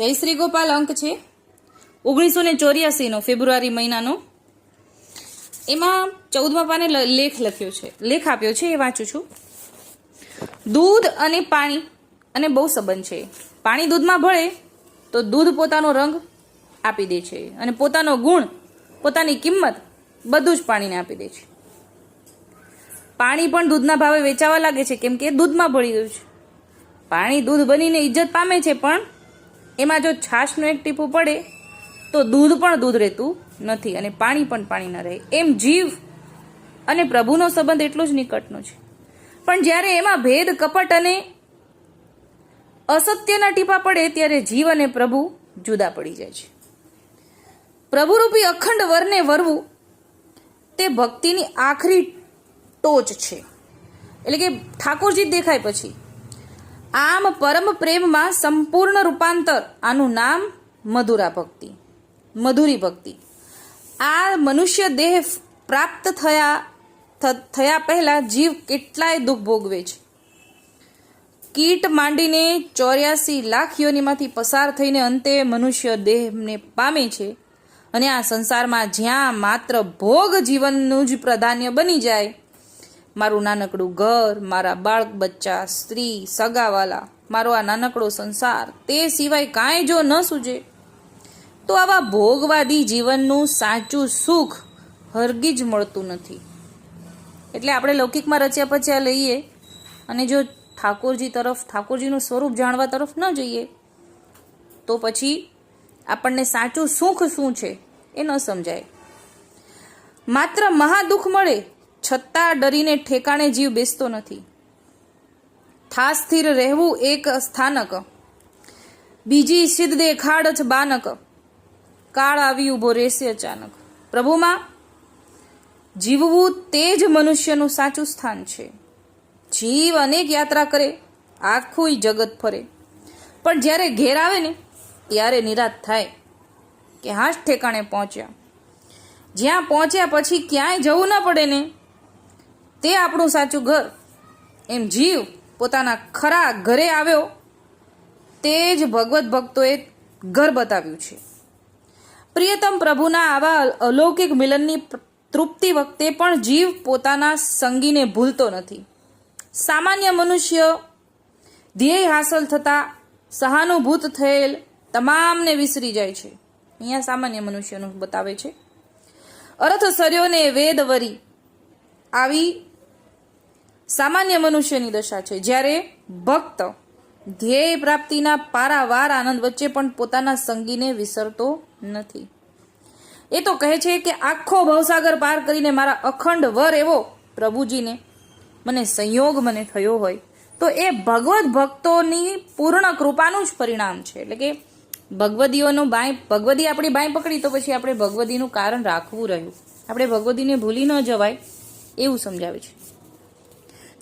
જય શ્રી ગોપાલ અંક છે. ઓગણીસો ને ચોર્યાસીનો ફેબ્રુઆરી મહિનાનો. એમાં ચૌદમા પાને લેખ લખ્યો છે. લેખ આપ્યો છે, એ વાંચું છું. દૂધ અને પાણી અને બહુ સંબંધ છે. પાણી દૂધમાં ભળે તો દૂધ પોતાનો રંગ આપી દે છે અને પોતાનો ગુણ, પોતાની કિંમત બધું જ પાણીને આપી દે છે. પાણી પણ દૂધના ભાવે વેચાવા લાગે છે, કેમ કે દૂધમાં ભળી ગયું છે. પાણી દૂધ બનીને ઇજ્જત પામે છે, પણ એમાં જો છાશનું એક ટીપું પડે, તો દૂધ પણ દૂધ રહેતું નથી અને પાણી પણ પાણી ન રહે. એમ જીવ અને પ્રભુનો સંબંધ એટલો જ નિકટનો છે. પણ જ્યારે એમાં ભેદ, કપટ અને અસત્યના ટીપા પડે, ત્યારે જીવ અને પ્રભુ જુદા પડી જાય છે. પ્રભુરૂપી અખંડ વરને વરવું તે ભક્તિની આખરી ટોચ છે. એટલે કે ઠાકોરજી દેખાય પછી. આમ પરમ પ્રેમમાં સંપૂર્ણ રૂપાંતર. આનું નામ મધુરા ભક્તિ. મધુરી ભક્તિ. આ મનુષ્ય દેહ પ્રાપ્ત થયા થયા પહેલા જીવ કેટલાય દુઃખ ભોગવે છે. કીટ માંડીને ચોર્યાસી લાખ યોનીમાંથી પસાર થઈને અંતે મનુષ્ય દેહને પામે છે અને આ સંસારમાં જ્યાં માત્ર ભોગ જીવનનું જ પ્રાધાન્ય બની જાય મારું નાનકડું ઘર, મારા બાળક બચ્ચા, સ્ત્રી, સગાવાલા, મારો આ નાનકડો સંસાર, તે સિવાય કાંઈ જો ન સૂજે. તો આવા ભોગવાદી જીવનનું સાચું સુખ હરગી જ મળતું નથી. એટલે આપણે લૌકિકમાં રચ્યા પચ્યા લઈએ અને જો ઠાકોરજી તરફ, ઠાકોરજીનું સ્વરૂપ જાણવા તરફ ન જઈએ, તો પછી આપણને સાચું સુખ શું છે એ ન સમજાય. માત્ર મહાદુઃખ મળે છતાં ડરીને ઠેકાણે જીવ બેસતો નથી. થા સ્થિર રહેવું એક સ્થાનક. બીજી સિદ્ધ દેખાડ જ બાનક. કાળ આવી ઊભો રહેશે અચાનક. પ્રભુમાં, જીવવું તે જ મનુષ્યનું સાચું સ્થાન છે. જીવ અનેક યાત્રા કરે, આખું જગત ફરે. પણ જ્યારે ઘેર આવે ને, ત્યારે નિરાશ થાય કે હાશ ઠેકાણે પહોંચ્યા. જ્યાં પહોંચ્યા પછી ક્યાંય જવું ના પડે ને તે આપણું સાચું ઘર. એમ જીવ પોતાના ખરા ઘરે આવ્યો, તે જ ભગવત ભક્તોએ ઘર બતાવ્યું છે. પ્રિયતમ પ્રભુના આવા અલૌકિક મિલનની તૃપ્તિ વખતે પણ જીવ પોતાના સંગીને ભૂલતો નથી. સામાન્ય મનુષ્ય ધ્યેય હાંસલ થતા સહાનુભૂત થયેલ તમામને વિસરી જાય છે. અહીંયા સામાન્ય મનુષ્યનું બતાવે છે. અર્થ સર્યોને વેદ વરી આવી સામાન્ય મનુષ્યની દશા છે. જ્યારે ભક્ત ધ્યેય પ્રાપ્તિના પારાવાર આનંદ વચ્ચે પણ પોતાના સંગીને વિસરતો નથી. એ તો કહે છે કે આખો ભવસાગર પાર કરીને મારા અખંડ વર એવો પ્રભુજીને મને સંયોગ મને થયો હોય, તો એ ભગવત ભક્તોની પૂર્ણ કૃપાનું જ પરિણામ છે. એટલે કે ભગવદીઓનું બાય, ભગવદી આપણી બાય પકડી તો પછી આપણે ભગવદીનું કારણ રાખવું રહ્યું. આપણે ભગવદીને ભૂલી ન જવાય એવું સમજાવે છે.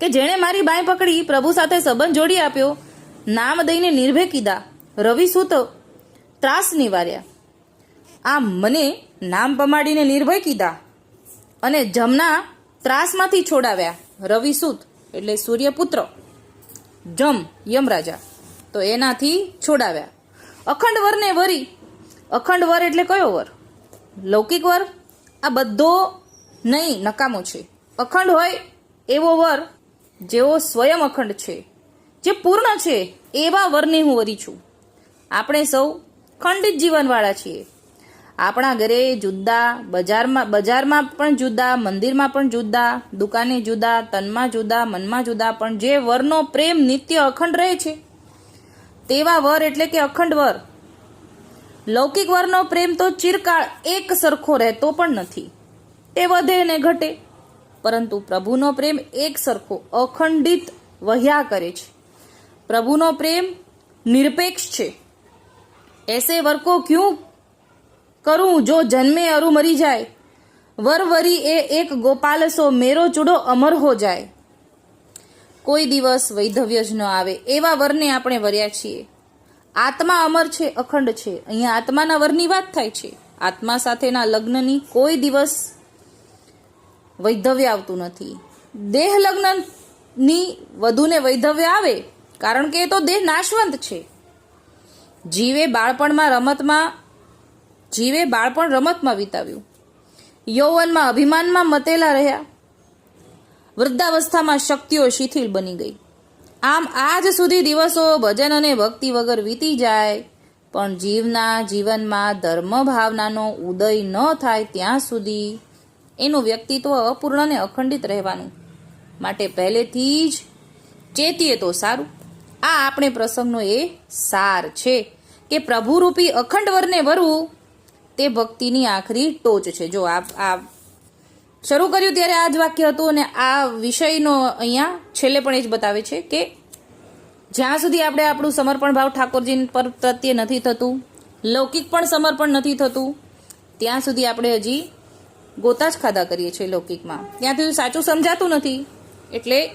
કે જેણે મારી બાય પકડી પ્રભુ સાથે સંબંધ જોડી આપ્યો. નામ દઈને નિર્ભય કીધા. રવિ સૂત ત્રાસ નિવાર્યા. આ મને નામ પમાડીને નિર્ભય કીધા અને જમના ત્રાસમાંથી છોડાવ્યા. રવિ સૂત એટલે સૂર્યપુત્ર. જમ યમરાજા. તો એનાથી છોડાવ્યા. અખંડ વરને વરી. અખંડ વર એટલે કયો વર? લૌકિક વર? આ બધો નહીં, નકામો છે. અખંડ હોય એવો વર જેવો સ્વયં અખંડ છે, જે પૂર્ણ છે, એવા વરની હું વરી છું. આપણે સૌ ખંડિત જીવનવાળા છીએ. આપણા ઘરે જુદા, બજારમાં બજારમાં પણ જુદા, મંદિરમાં પણ જુદા, દુકાને જુદા, તનમાં જુદા, મનમાં જુદા, પણ જે વરનો પ્રેમ નિત્ય અખંડ રહે છે, તેવા વર એટલે કે અખંડ વર. લૌકિક વરનો પ્રેમ તો ચિરકાળ એક સરખો રહેતો પણ નથી. તે વધે ને ઘટે. પરંતુ પ્રભુનો પ્રેમ એક સરખો, અખંડિત વહ્યા કરે છે. પ્રભુનો પ્રેમ નિરપેક્ષ છે. એસે વર્કો ક્યું કરું જો જન્મે અરુ મરી જાય? વર વરી એ એક ગોપાલસો મેરો ચૂડો અમર હો જાય. કોઈ દિવસ વૈધવ્ય જ ન આવે, એવા વરને આપણે વર્યા છીએ. આત્મા અમર છે, અખંડ છે. અહીંયા આત્માના વરની વાત થાય છે. આત્મા સાથેના લગ્નની કોઈ દિવસ વૈધવ્ય આવતું નથી. દેહ લગ્નની વધુને વૈધવ્ય આવે, કારણ કે એ તો દેહ નાશવંત છે. જીવે બાળપણમાં રમતમાં, જીવે બાળપણ રમતમાં વિતાવ્યું. યૌવનમાં, અભિમાનમાં મતેલા રહ્યા. વૃદ્ધાવસ્થામાં શક્તિઓ શિથિલ બની ગઈ. આમ આજ સુધી દિવસો ભજન અને ભક્તિ વગર વીતી જાય, પણ જીવના જીવનમાં ધર્મ ભાવનાનો ઉદય ન થાય ત્યાં સુધી એનું વ્યક્તિત્વ અપૂર્ણ અને અખંડિત રહેવાનું. માટે પહેલેથી જ ચેતીએ તો સારું. આ આપણે પ્રસંગનો એ સાર છે કે પ્રભુરૂપી અખંડ વરને વરવું તે ભક્તિની આખરી ટોચ છે. જો આ આ શરૂ કર્યું ત્યારે આ જ વાક્ય હતું અને આ વિષયનો અહીંયા છેલ્લે પણ એ જ બતાવે છે કે જ્યાં સુધી આપણે આપણું સમર્પણ ભાવ ઠાકોરજી પર પ્રત્યે નથી થતું, લૌકિક પણ સમર્પણ નથી થતું, ત્યાં સુધી આપણે હજી ગોતા જ ખાધા કરીએ છીએ લૌકિકમાં. ત્યાં સુધી સાચું સમજાતું નથી. એટલે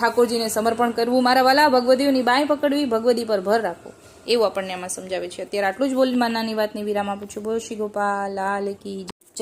ઠાકોરજીને સમર્પણ કરવું, મારા વાલા, ભગવદીઓની બાંય પકડવી, ભગવદી પર ભર રાખવો. એવું આપણને એમાં સમજાવે છે. અત્યારે આટલું જ બોલી નાની વાતની વિરામ આપું છું. બોલ શ્રી ગોપાલ, લાલ કી.